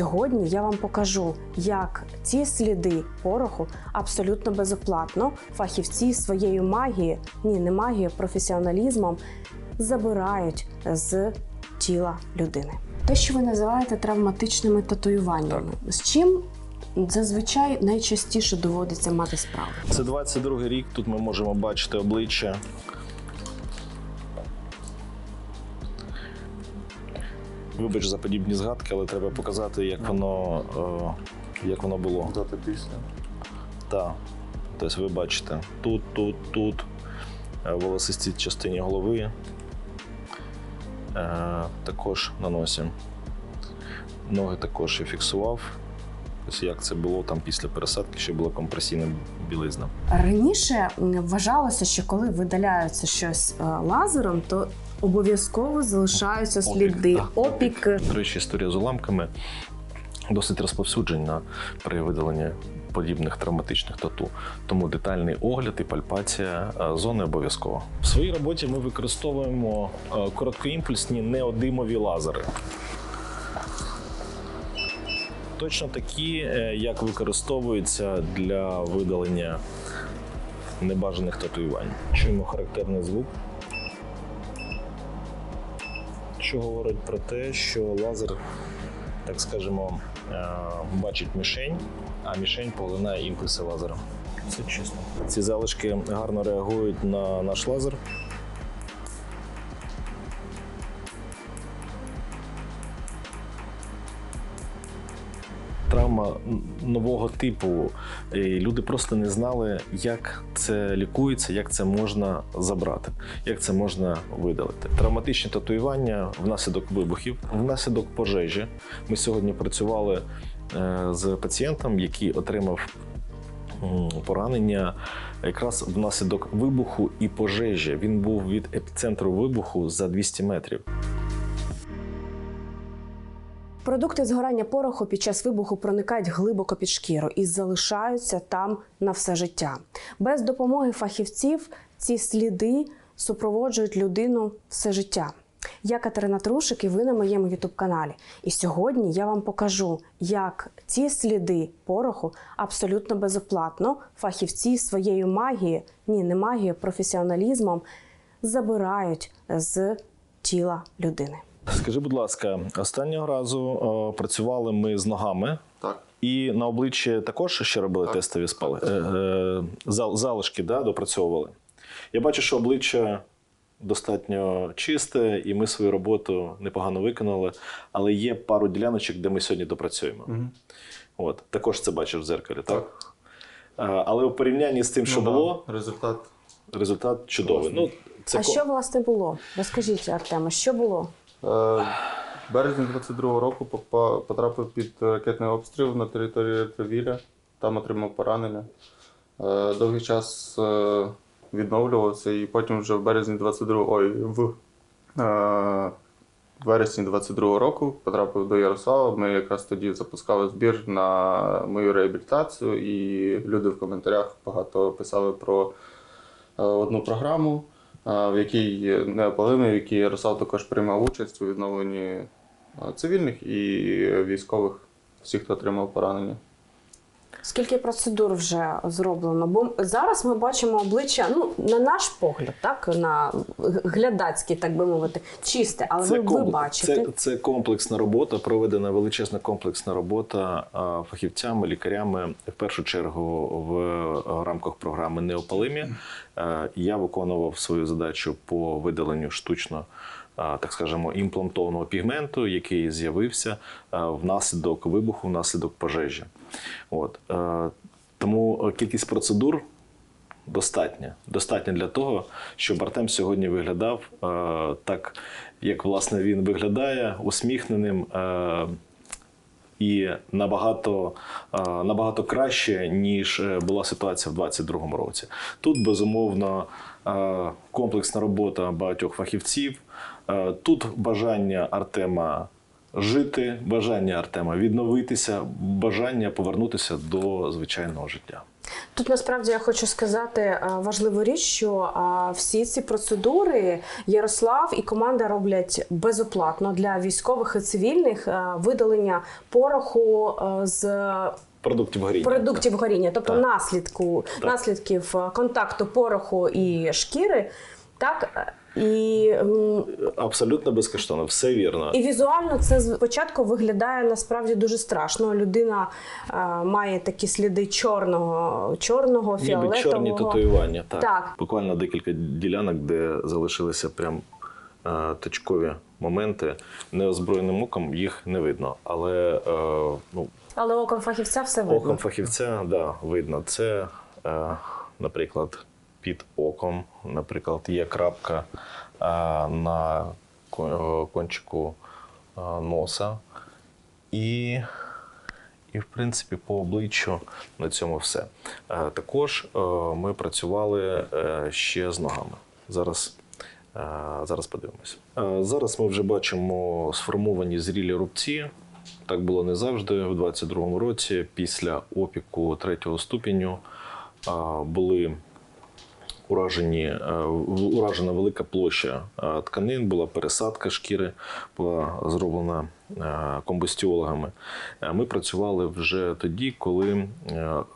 сьогодні я вам покажу, як ці сліди пороху абсолютно безоплатно фахівці своєю магією, ні, не магією, професіоналізмом забирають з тіла людини. Те, що ви називаєте травматичними татуюваннями, з чим зазвичай найчастіше доводиться мати справу? Це 22 рік. Тут ми можемо бачити обличчя. Вибач за подібні згадки, але треба показати, як воно, е, як воно було. Дати пісню. Так. Тобто ви бачите, тут, тут, тут, е, волосистій частині голови. Е, також на носі. Ноги також я фіксував. Ось як це було там після пересадки, ще була компресійна білизна. Раніше вважалося, що коли видаляється щось е, лазером, то обов'язково залишаються сліди, так, опік. До речі, історія з уламками досить розповсюджена при видаленні подібних травматичних тату. Тому детальний огляд і пальпація е, зони обов'язково. В своїй роботі ми використовуємо е, короткоімпульсні неодимові лазери. Точно такі, е, як використовуються для видалення небажаних татуювань. Чуємо характерний звук що говорить про те, що лазер, так скажемо, е, бачить мішень, а мішень поглинає імпульси лазера. Це чесно. Ці залишки гарно реагують на наш лазер. Травма нового типу. І люди просто не знали, як це лікується, як це можна забрати, як це можна видалити. Травматичні татуювання внаслідок вибухів, внаслідок пожежі. Ми сьогодні працювали е, з пацієнтом, який отримав поранення якраз внаслідок вибуху і пожежі. Він був від епіцентру вибуху за 200 метрів. Продукти згорання пороху під час вибуху проникають глибоко під шкіру і залишаються там на все життя. Без допомоги фахівців ці сліди супроводжують людину все життя. Я Катерина Трушик і ви на моєму ютуб-каналі. І сьогодні я вам покажу, як ці сліди пороху абсолютно безоплатно фахівці своєю магією, ні, не магією, професіоналізмом забирають з тіла людини. Скажи, будь ласка, останнього разу е, працювали ми з ногами. Так. І на обличчі також ще робили Так. тестові спали. Е, е, зал- залишки да, допрацьовували. Я бачу, що обличчя достатньо чисте, і ми свою роботу непогано виконали. Але є пару діляночок, де ми сьогодні допрацюємо. Угу. От, також це бачиш в зеркалі, так? Так. Е, але у порівнянні з тим, що Ну, да, було, Результат. результат чудовий. Ну, це а ко- що власне було? Розкажіть, Артема, що було? Е, березні 22-го року потрапив під ракетний обстріл на території Ертавіля. Там отримав поранення. Е, Довгий час е, відновлювався і потім вже в березні 22-го, ой, в вересні 22-го року потрапив до Ярослава. Ми якраз тоді запускали збір на мою реабілітацію, і люди в коментарях багато писали про одну програму, в якій неопалимий, в якій Ярослав також приймав участь у відновленні цивільних і військових, всіх, хто отримав поранення. Скільки процедур вже зроблено? Бо зараз ми бачимо обличчя, ну на наш погляд, так на глядацький, так би мовити, чисте, але ви, ви комплекс- бачите. Це, це комплексна робота, проведена величезна комплексна робота фахівцями, лікарями, в першу чергу в рамках програми Неопалимі. Я виконував свою задачу по видаленню штучно. Так скажемо, імплантованого пігменту, який з'явився внаслідок вибуху, внаслідок пожежі. От. е, Тому е, кількість процедур достатня. Достатня для того, щоб Артем сьогодні виглядав е, так, як власне він виглядає, усміхненим. І набагато, е, набагато краще, ніж е, була ситуація в 2022 році. Тут безумовно е, комплексна робота багатьох фахівців. Тут бажання Артема жити, бажання Артема відновитися, бажання повернутися до звичайного життя. Тут насправді я хочу сказати е, важливу річ, що е, всі ці процедури Ярослав і команда роблять безоплатно для військових і цивільних е, видалення пороху з Продуктів горіння. продуктів горіння, тобто Так. наслідку Так. наслідків контакту пороху і шкіри, так і. Абсолютно безкоштовно, все вірно. І візуально це спочатку виглядає насправді дуже страшно. Людина е, має такі сліди чорного, чорного, Ніби фіолетового. чорні татуювання. Так. Так. Буквально декілька ділянок, де залишилися прям е, точкові моменти. Неозброєним оком їх не видно. Але е, ну, Але оком фахівця все видно. оком фахівця да, видно. Це, е, наприклад, під оком, наприклад, є крапка на е, кончику носа. І, і, в принципі, по обличчю на цьому все. Е, Також е, ми працювали ще з ногами. Зараз, зараз подивимось. Зараз ми вже бачимо сформовані зрілі рубці. Так було не завжди. У 22-му році, після опіку третього ступеню, були уражені, е, уражена велика площа е, тканин, була пересадка шкіри, була зроблена е, комбустіологами. Ми працювали вже тоді, коли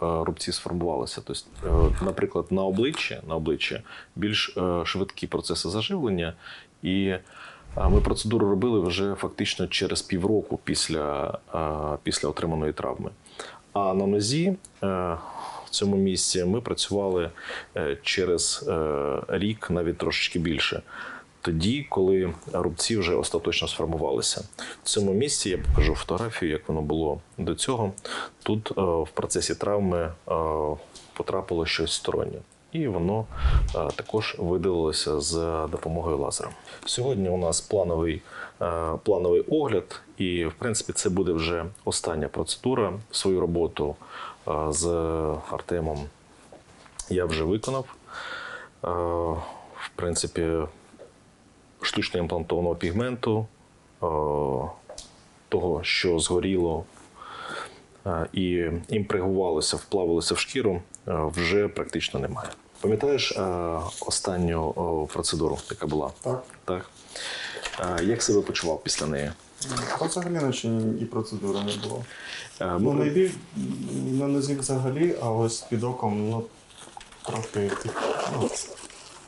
рубці сформувалися. Тобто, наприклад, на обличчі, на обличчі більш швидкі процеси заживлення, і ми процедуру робили вже фактично через півроку після, після отриманої травми. А на нозі цьому місці ми працювали е, через е, рік, навіть трошечки більше. Тоді, коли рубці вже остаточно сформувалися. В цьому місці я покажу фотографію, як воно було до цього. Тут е, в процесі травми потрапило щось стороннє. І воно також видалилося з допомогою лазера. Сьогодні у нас плановий, плановий огляд, і в принципі це буде вже остання процедура. Свою роботу з Артемом я вже виконав. Е, В принципі, штучно імплантованого пігменту, е, того, що згоріло е, і імпрегувалося, вплавилося в шкіру, е, вже практично немає. Пам'ятаєш е, останню процедуру, яка була? Так. Так. Е, Як себе почував після неї? Та взагалі наче і процедури не було. Е, Ну, ми- найбільш на нозі взагалі, а ось під оком, ну, трохи, ну,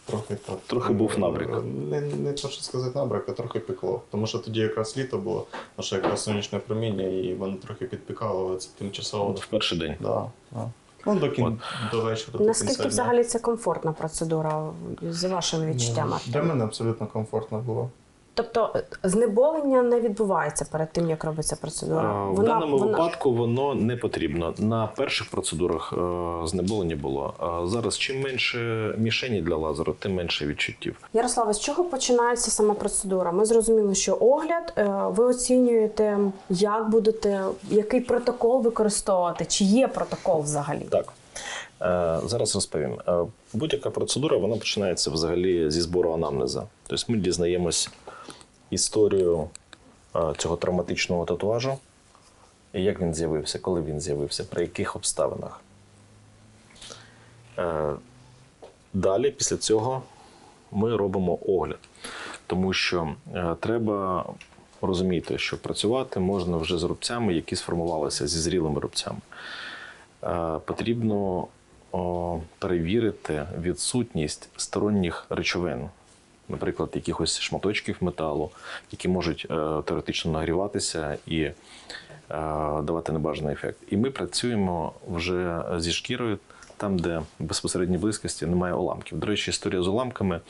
трохи так. Трохи був набряк. Не, не то, що сказати набряк, а трохи пекло. Тому що тоді якраз літо було, а ще якраз сонячне проміння, і воно трохи підпікало, але це тимчасово. в перший день. Да, да. Ну, до, кін... до вечора. до Наскільки кінця дня. взагалі це комфортна процедура за вашими відчуттями? Ну, Для мене абсолютно комфортно було. Тобто е, знеболення не відбувається перед тим, як робиться процедура. Е, В даному випадку воно не потрібно. На перших процедурах е, знеболення було. А зараз чим менше мішені для лазеру, тим менше відчуттів. Ярославе, з чого починається сама процедура? Ми зрозуміли, що огляд е, ви оцінюєте, як будете, який протокол використовувати, чи є протокол взагалі? Так. Е, Зараз розповім. Будь-яка процедура вона починається взагалі зі збору анамнеза. Тобто ми дізнаємось історію е, цього травматичного татуажу, і як він з'явився, коли він з'явився, при яких обставинах. Е, Далі, після цього, ми робимо огляд, тому що е, треба розуміти, що працювати можна вже з рубцями, які сформувалися зі зрілими рубцями. Потрібно перевірити відсутність сторонніх речовин, наприклад, якихось шматочків металу, які можуть е, теоретично нагріватися і е, давати небажаний ефект. І ми працюємо вже зі шкірою там, де в близькості немає уламків. До речі, історія з уламками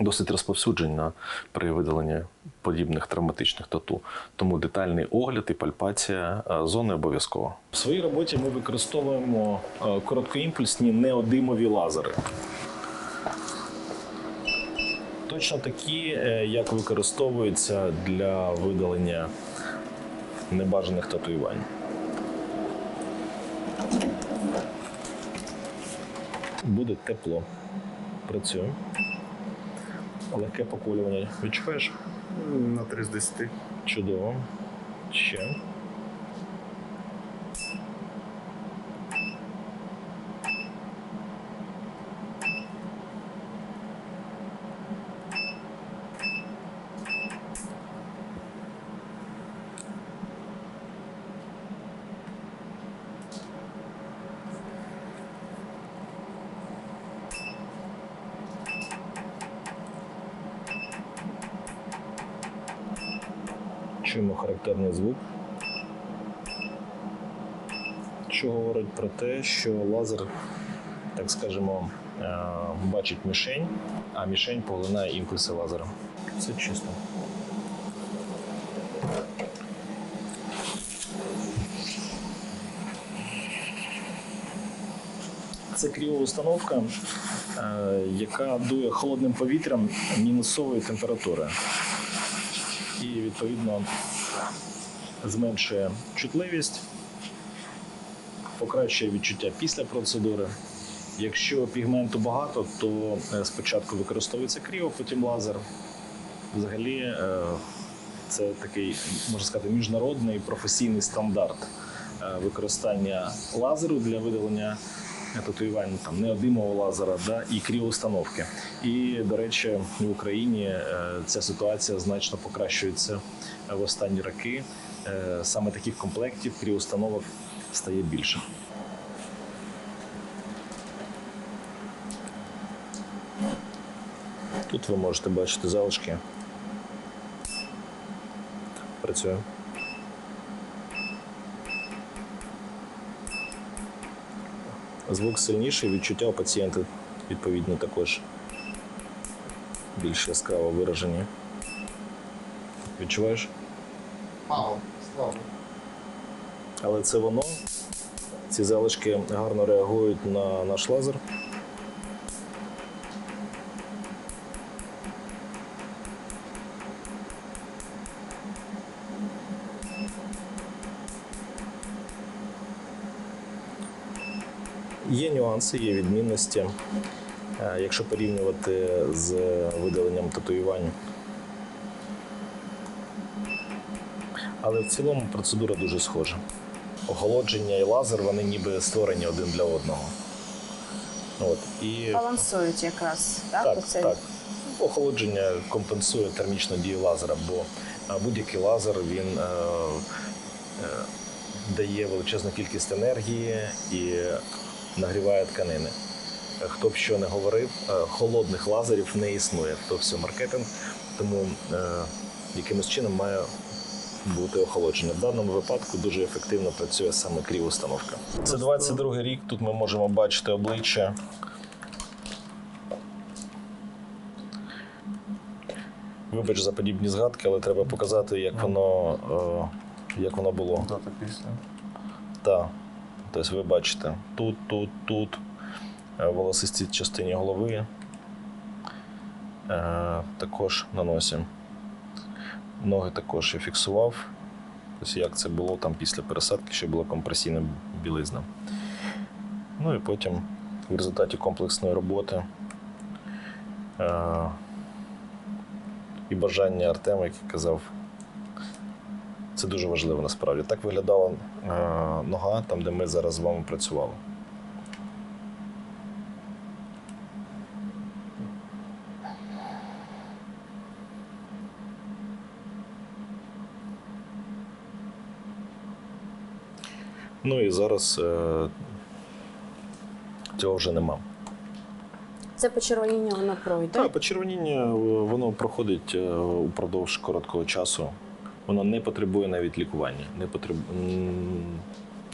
досить розповсюджена при видаленні подібних травматичних тату. Тому детальний огляд і пальпація е, зони обов'язково. В своїй роботі ми використовуємо короткоімпульсні неодимові лазери. Точно такі, е, як використовуються для видалення небажаних татуювань. Буде тепло. Працюємо. Легке поколювання. Відчуваєш? На 3 з 10. Чудово. Ще. Чуємо характерний звук, що говорить про те, що лазер, так скажемо, е, бачить мішень, а мішень поглинає імпульси лазера. Все чисто. Це кріоустановка, е, яка дує холодним повітрям мінусової температури. Відповідно зменшує чутливість, покращує відчуття після процедури. Якщо пігменту багато, то е, спочатку використовується кріо, потім лазер. Взагалі, е, це такий, можна сказати, міжнародний професійний стандарт е, використання лазеру для видалення татуювань там неодимого лазера да, і кріоустановки. І, до речі, в Україні е, ця ситуація значно покращується в останні роки. Е, Саме таких комплектів кріоустановок стає більше. Тут ви можете бачити залишки. Працює. Звук сильніший, відчуття у пацієнта відповідно також більш яскраво виражені. Відчуваєш? Мало, слабо. Але це воно. Ці залишки гарно реагують на наш лазер. Нюанси, є відмінності. Е, Якщо порівнювати з видаленням татуювань. Але в цілому процедура дуже схожа. Охолодження і лазер вони ніби створені один для одного. От. І Балансують якраз, так? так, Оцей- так. Охолодження компенсує термічну дію лазера, бо будь-який лазер він е, е, дає величезну кількість енергії і нагріває тканини. Е, Хто б що не говорив, е, холодних лазерів не існує. То все маркетинг, тому е, якимось чином має бути охолодження. В даному випадку дуже ефективно працює саме кріоустановка. Це 22 рік. Тут ми можемо бачити обличчя Вибач за подібні згадки, але треба показати, як воно, як воно було. Дата після. Так. Тобто ви бачите, тут, тут, тут, е, в волосистій частині голови, е, також на носі. Ноги також я фіксував. Тобто як це було там після пересадки, ще була компресійна білизна. Ну і потім в результаті комплексної роботи. Е, і бажання Артема, який казав, це дуже важливо насправді. Так виглядала е, нога там, де ми зараз з вами працювали. Ну і зараз е, цього вже нема. Це почервоніння воно пройде. Так, почервоніння е, воно проходить е, упродовж короткого часу. Воно не потребує навіть лікування. Не потреб...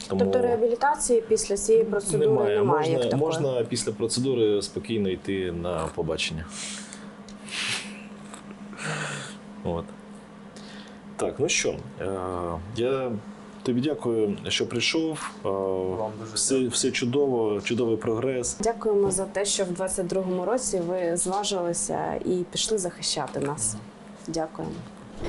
Тому Тобто реабілітації після цієї процедури немає, немає. Можна, такої? можна після процедури спокійно йти на побачення. От. Так, ну що, е, я тобі дякую, що прийшов. Е, Вам дуже все, все чудово, чудовий прогрес. Дякуємо за те, що в 22-му році ви зважилися і пішли захищати нас. Дякуємо.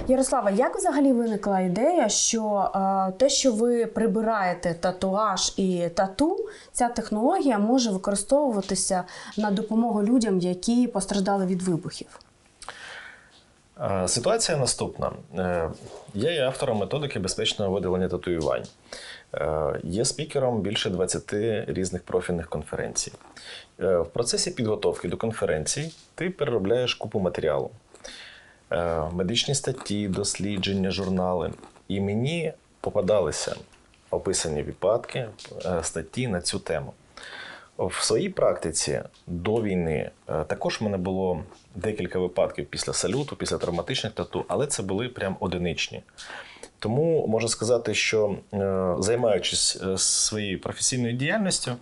Ярослава, як взагалі виникла ідея, що е, те, що ви прибираєте татуаж і тату, ця технологія може використовуватися на допомогу людям, які постраждали від вибухів? Е, Ситуація наступна. Е, Я є автором методики безпечного видалення татуювань. Е, Є спікером більше 20 різних профільних конференцій. В процесі підготовки до конференцій ти переробляєш купу матеріалу. Е, Медичні статті, дослідження, журнали. І мені попадалися описані випадки, е, статті на цю тему. В своїй практиці до війни е, також в мене було декілька випадків після салюту, після травматичних тату, але це були прям одиничні. Тому можу сказати, що займаючись своєю професійною діяльністю,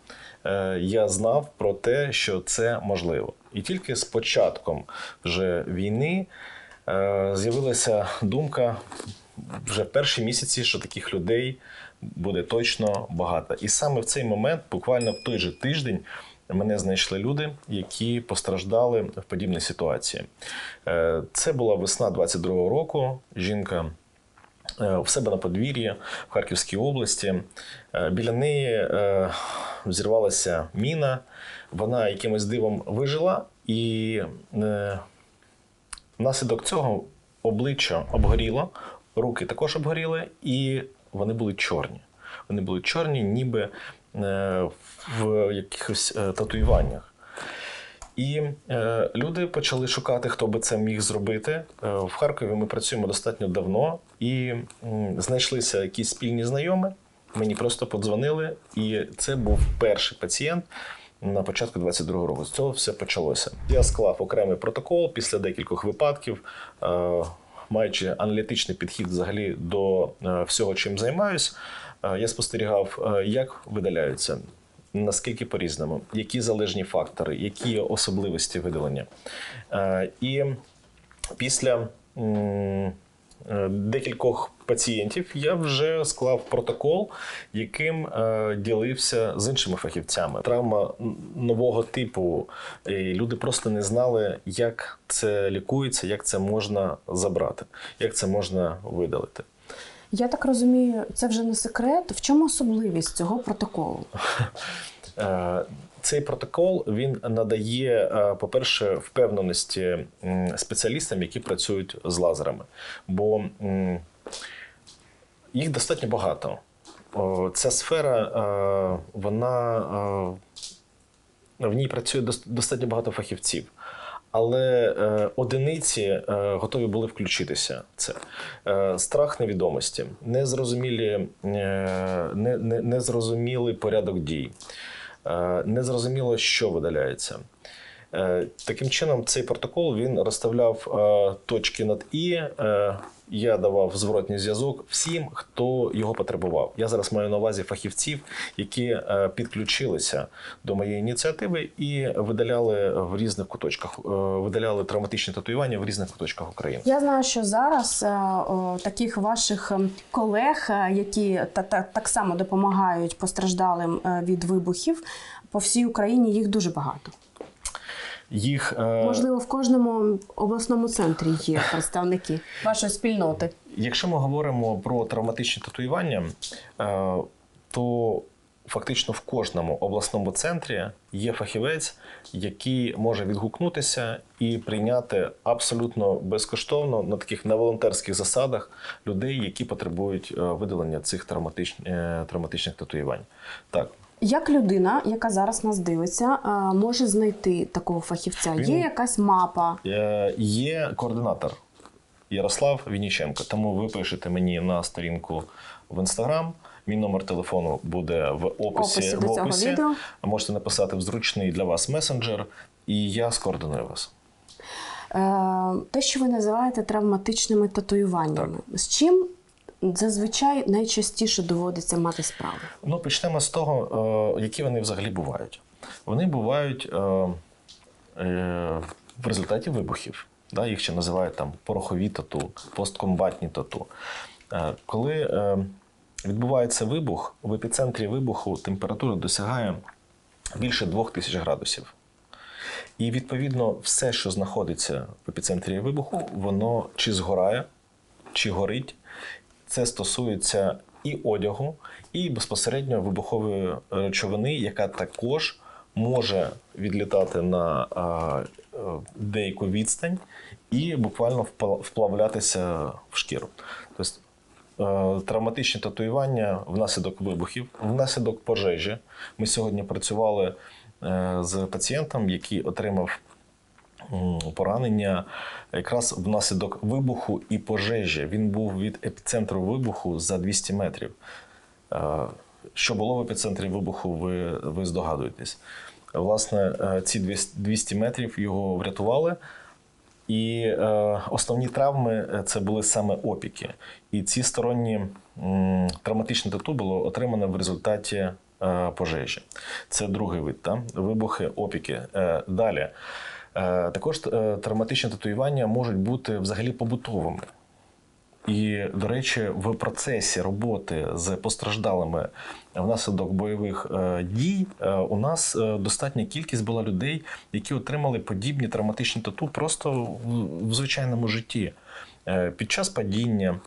я знав про те, що це можливо. І тільки з початком вже війни з'явилася думка вже перші місяці, що таких людей буде точно багато. І саме в цей момент, буквально в той же тиждень, мене знайшли люди, які постраждали в подібній ситуації. Е, Це була весна 22-го року. Жінка е, в себе на подвір'ї в Харківській області. Е, Біля неї е, зірвалася міна. Вона якимось дивом вижила, і е, внаслідок цього обличчя обгоріло, руки також обгоріли, і вони були чорні. Вони були чорні, ніби е, в якихось е, татуюваннях. І е, люди почали шукати, хто би це міг зробити. Е, в Харкові ми працюємо достатньо давно, і м, знайшлися якісь спільні знайомі. Мені просто подзвонили, і це був перший пацієнт на початку 22-го року. З цього все почалося. Я склав окремий протокол після декількох випадків, е, маючи аналітичний підхід взагалі до е, всього, чим займаюсь. е, Я спостерігав, як видаляються наскільки по-різному, які залежні фактори, які особливості видалення. І після декількох пацієнтів я вже склав протокол, яким е, ділився з іншими фахівцями. Травма нового типу. і Люди просто не знали, як це лікується, як це можна забрати, як це можна видалити. Я так розумію, це вже не секрет. В чому особливість цього протоколу? Цей протокол він надає, е, по-перше, впевненості спеціалістам, які працюють з лазерами. Бо їх достатньо багато. Ця сфера, е, вона е, в ній працює достатньо багато фахівців. Але е, одиниці е, готові були включитися. Це е, страх невідомості, незрозумілі, е, не, не, незрозумілий порядок дій, е, незрозуміло, що видаляється. Е, таким чином, цей протокол він розставляв е, точки над і. Е, я давав зворотній зв'язок всім, хто його потребував. Я зараз маю на увазі фахівців, які підключилися до моєї ініціативи і видаляли в різних куточках, видаляли травматичні татуювання в різних куточках України. Я знаю, що зараз таких ваших ем, колег, які та, та, так само допомагають постраждалим від вибухів, по всій Україні їх дуже багато. Їх е, Можливо, в кожному обласному центрі є представники вашої спільноти. Якщо ми говоримо про травматичні татуювання, е, то фактично в кожному обласному центрі є фахівець, який може відгукнутися і прийняти абсолютно безкоштовно на таких на волонтерських засадах людей, які потребують е, видалення цих травматичних, травматичних татуювань. Так, Як людина, яка зараз нас дивиться, е, може знайти такого фахівця? Є якась мапа? Е, Є координатор Ярослав Вініченко. Тому ви пишете мені на сторінку в інстаграм. Мій номер телефону буде в описі. Описі до в цього описі. відео. Можете написати в зручний для вас месенджер, і я скоординую вас. Е, Те, що ви називаєте травматичними татуюваннями. З чим зазвичай найчастіше доводиться мати справу? Ну, почнемо з того, е, які вони взагалі бувають. Вони бувають е, е, в результаті вибухів. Да, їх ще називають там порохові тату, посткомбатні тату. Коли відбувається вибух, в епіцентрі вибуху температура досягає більше 2000 градусів. І відповідно все, що знаходиться в епіцентрі вибуху, воно чи згорає, чи горить. Це стосується і одягу, і безпосередньо вибухової речовини, яка також може відлітати на е, деяку відстань і буквально вплавлятися в шкіру. Тобто е, травматичні татуювання внаслідок вибухів, внаслідок пожежі. Ми сьогодні працювали е, з пацієнтом, який отримав поранення якраз внаслідок вибуху і пожежі. Він був від епіцентру вибуху за 200 метрів. Е, що було в епіцентрі вибуху, ви, ви здогадуєтесь. Власне, е, ці 200 200 метрів його врятували. І е, основні травми це були саме опіки. І ці сторонні м, травматичне тату було отримане в результаті пожежі. Це другий вид, та? вибухи, опіки. Далі. Е, також е, травматичні татуювання можуть бути взагалі побутовими. І, до речі, в процесі роботи з постраждалими внаслідок бойових е, дій у нас достатня кількість була людей, які отримали подібні травматичні тату просто в, звичайному житті. Під час падіння,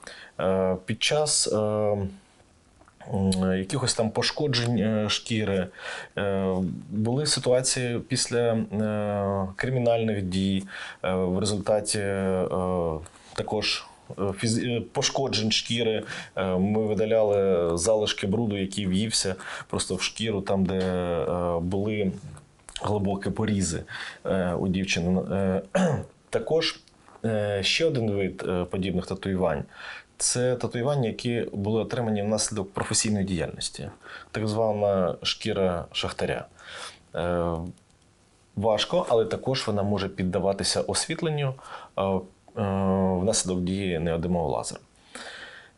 під час. Е, Якихось там пошкоджень е, шкіри. Е, Були ситуації після кримінальних дій в результаті також пошкоджень шкіри. Ми видаляли залишки бруду, який в'ївся просто в шкіру, там, де були глибокі порізи у дівчини. Також ще один вид подібних татуювань. Це татуювання, які були отримані внаслідок професійної діяльності, так звана шкіра шахтаря. Е, важко, але також вона може піддаватися освітленню е, е, внаслідок дії неодимого лазера.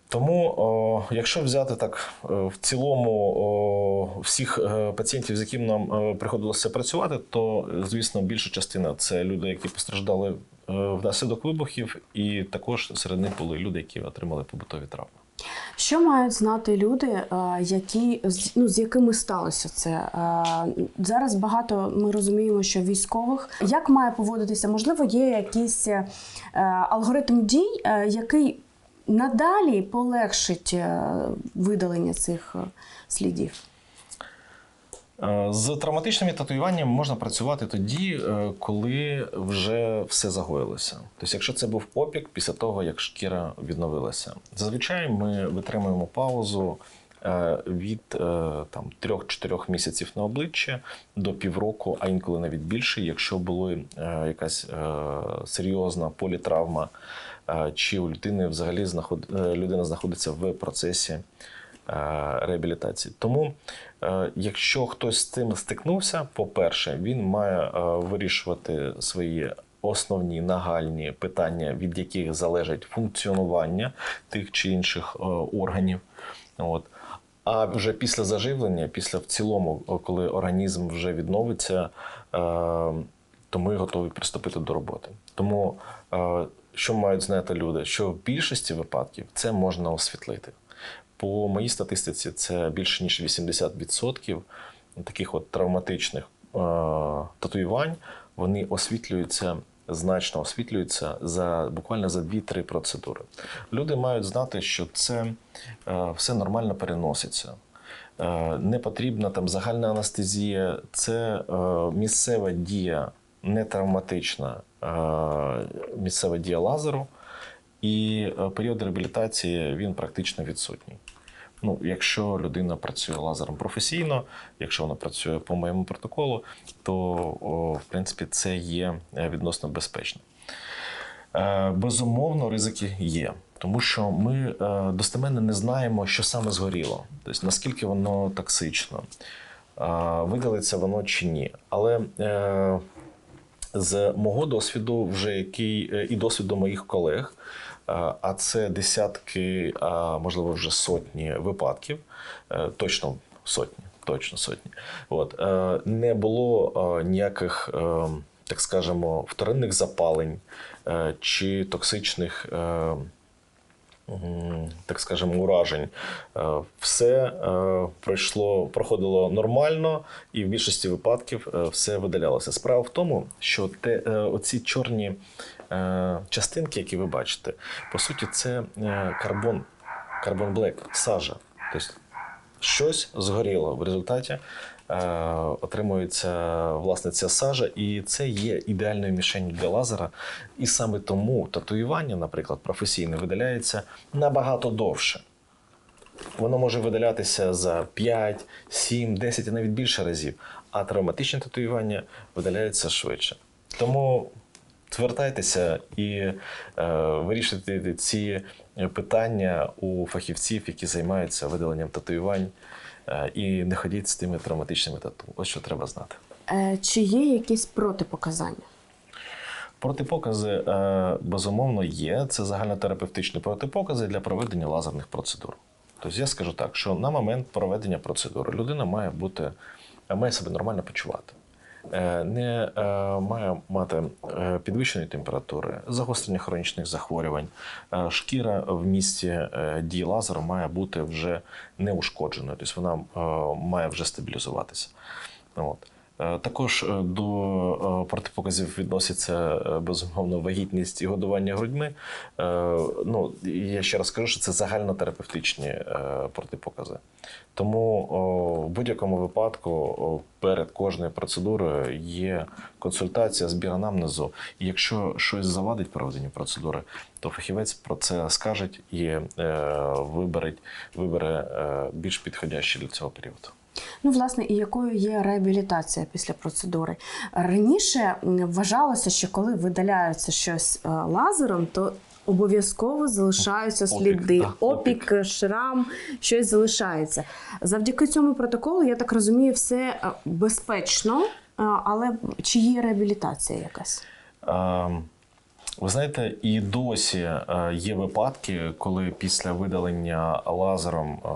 Тому, якщо взяти так в цілому всіх пацієнтів, з якими нам приходилося працювати, то звісно більша частина це люди, які постраждали внаслідок вибухів, і також серед них були люди, які отримали побутові травми. Що мають знати люди, е, які ну, з якими сталося це? Е, Зараз багато ми розуміємо, що військових як має поводитися? Можливо, є якийсь е, алгоритм дій, е, який надалі полегшить е, видалення цих е, слідів. Е, З травматичними татуюваннями можна працювати тоді, е, коли вже все загоїлося. Тобто, якщо це був опік після того, як шкіра відновилася. Зазвичай ми витримуємо паузу е, від там, 3-4 місяців на обличчя до півроку, а інколи навіть більше, якщо була якась серйозна політравма, чи у людини взагалі знаход... людина знаходиться в процесі реабілітації. Тому, якщо хтось з цим стикнувся, по-перше, він має е, вирішувати свої основні нагальні питання, від яких залежить функціонування тих чи інших е, органів. От. А вже після заживлення, після в цілому, коли організм вже відновиться, е, то ми готові приступити до роботи. Тому е, що мають знати люди? Що в більшості випадків це можна освітлити. По моїй статистиці, це більше ніж 80% таких от травматичних е, татуювань вони освітлюються. Значно освітлюються за буквально за 2-3 процедури. Люди мають знати, що це е, все нормально переноситься. Е, не потрібна там загальна анестезія, це е, місцева дія, не травматична е, місцева дія лазеру, і е, період реабілітації він практично відсутній. Ну, якщо людина працює лазером професійно, якщо вона працює по моєму протоколу, то в принципі це є е, відносно безпечно. Е, Безумовно, ризики є, тому що ми достеменно не знаємо, що саме згоріло, тобто наскільки воно токсично, видалиться воно чи ні. Але з мого досвіду, вже який е, і досвіду моїх колег, е, а це десятки, а можливо вже сотні випадків, е, точно сотні, точно сотні. От не було ніяких, так скажемо, вторинних запалень чи токсичних. Так скажемо, уражень. Е, Все е, пройшло, проходило нормально, і в більшості випадків е, все видалялося. Справа в тому, що те, оці чорні частинки, які ви бачите, по суті, це карбон, карбон блек, сажа. Тобто щось згоріло в результаті. Е, Отримується власне ця сажа, і це є ідеальною мішенью для лазера. І саме тому татуювання, наприклад, професійне, видаляється набагато довше. Воно може видалятися за 5, 7, 10 і навіть більше разів, а травматичне татуювання видаляється швидше. Тому звертайтеся і е, вирішуйте ці питання у фахівців, які займаються видаленням татуювань І не ходіть з тими травматичними тату. Ось що треба знати. Е, Чи є якісь протипоказання? Протипокази, е, безумовно, є. Це загальнотерапевтичні протипокази для проведення лазерних процедур. Тобто я скажу так, що на момент проведення процедури людина має бути, має себе нормально почувати. Е, Не е, має мати е, підвищеної температури, загострення хронічних захворювань. Шкіра в місці дії лазеру має бути вже неушкодженою, тобто вона має вже стабілізуватися. От. Е, Також е, до е, протипоказів відноситься безумовно вагітність і годування грудьми. Ну, я ще раз кажу, що це загальнотерапевтичні протипокази. Тому в будь-якому випадку перед кожною процедурою є консультація, збір анамнезу. І якщо щось завадить проведенню процедури, то фахівець про це скаже і вибере, більш підходящий для цього період. Ну, власне, і якою є реабілітація після процедури? Раніше вважалося, що коли видаляється щось е, лазером, то обов'язково залишаються Опік, сліди, да, опік, шрам, щось залишається. Завдяки цьому протоколу, я так розумію, все е, безпечно, е, але чи є реабілітація якась? Е, Ви знаєте, і досі е, є випадки, коли після видалення лазером, е,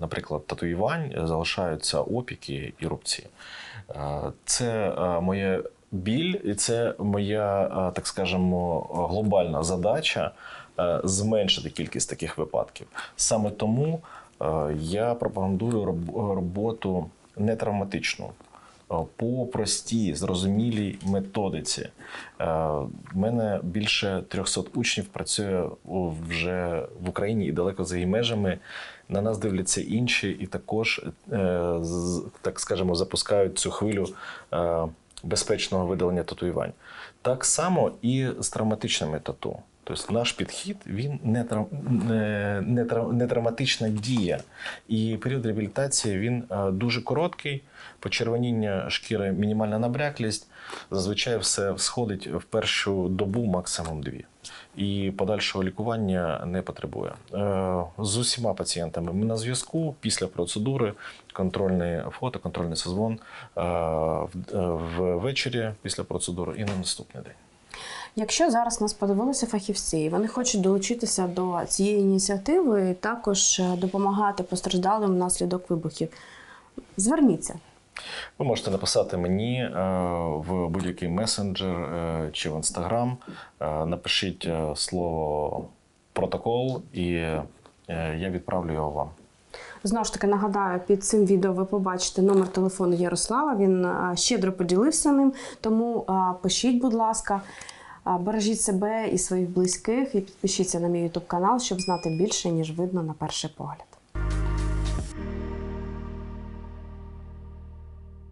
наприклад, татуювань залишаються опіки і рубці. Е, Це е, моє біль, і це моя, е, так скажемо, глобальна задача е, зменшити кількість таких випадків. Саме тому е, я пропагандую роботу нетравматичну. Е, По простій, зрозумілій методиці. Е, В мене більше 300 учнів працює вже в Україні і далеко за її межами. На нас дивляться інші, і також, е, так скажемо, запускають цю хвилю е, безпечного видалення татуювань. Так само і з травматичними тату. Тобто наш підхід він не, трав... не, трав... не травматична дія. І період реабілітації він е, дуже короткий. Почервоніння шкіри, мінімальна набряклість. Зазвичай все сходить в першу добу, максимум дві. І подальшого лікування не потребує. Е, З усіма пацієнтами ми на зв'язку після процедури, контрольний фото, контрольний созвон е, ввечері після процедури і на наступний день. Якщо зараз нас подивилися фахівці, і вони хочуть долучитися до цієї ініціативи і також е, допомагати постраждалим внаслідок вибухів, зверніться. Ви можете написати мені е, в будь-який месенджер е, чи в інстаграм. Напишіть слово протокол, і я відправлю його вам. Знову ж таки нагадаю, під цим відео ви побачите номер телефону Ярослава. Він щедро поділився ним. Тому пишіть, будь ласка, бережіть себе і своїх близьких, і підпишіться на мій YouTube канал, щоб знати більше, ніж видно на перший погляд.